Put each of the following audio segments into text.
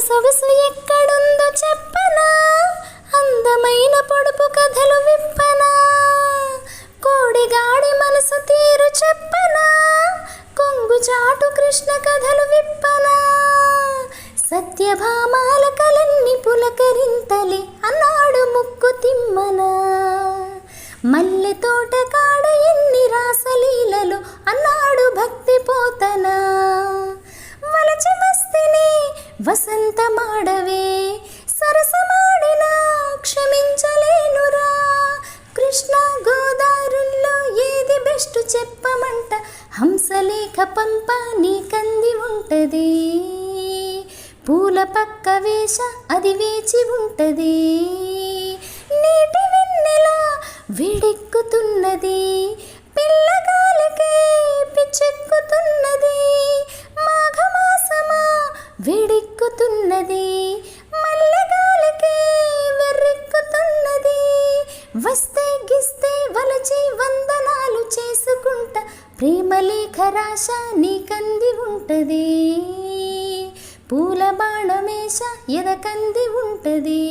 సొగసు ఎక్కడుందో చెప్పనా? అందమైన పొడుపు కథలు విప్పనా? కోడిగాడి మనసు తీరు చెప్పనా? కొంగు చాటు కృష్ణ కథలు విప్పనా? సత్యభామాల కలన్ని పులకరింతలి అన్నాడు ముక్కు తిమ్మనా? మల్లె తోట వసంత మాడవే సరసమాడిన క్షమించలేనురా. కృష్ణ గోదారుల్లో ఏది బెస్ట్ చెప్పమంట. హంసలేఖ పంప నీ కంది ఉంటది. పూల పక్క వేష అది వేచి ఉంటది. నీటి వెన్నెల వేడెక్కుతున్నది. వస్తే గిస్తే వలచి వందనాలు చేసుకుంట ప్రేమలేఖ రాశ నీకంది ఉంటది. పూల బాణమేష ఎదకంది ఉంటది.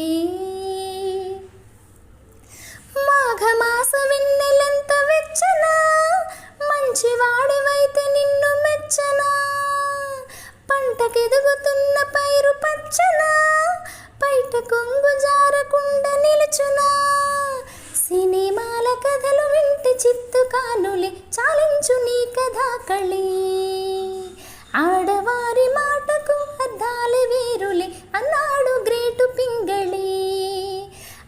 మాఘమాస వెన్నెలంత వెచ్చనా మంచివాడివైతే నిన్ను మెచ్చనా. పంటకెదు చాలించు నీ కథా కళి. ఆడవారి మాటకు అద్దాలి వీరులే అన్నాడు గ్రేటు పింగళి.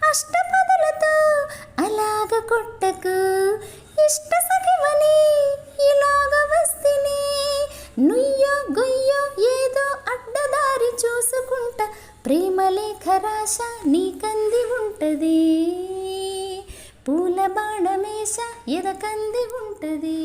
అష్టపదులతో అలాగ కొట్టకు ఇష్ట సఖివని ఇలాగ వస్తేనే నుయ్యో గొయ్యో ఏదో అడ్డదారి చూసుకుంట ప్రేమలేఖ రాశ నీకంది ఉంటది. పూల బాణమే ఎదకంది ఉంటది.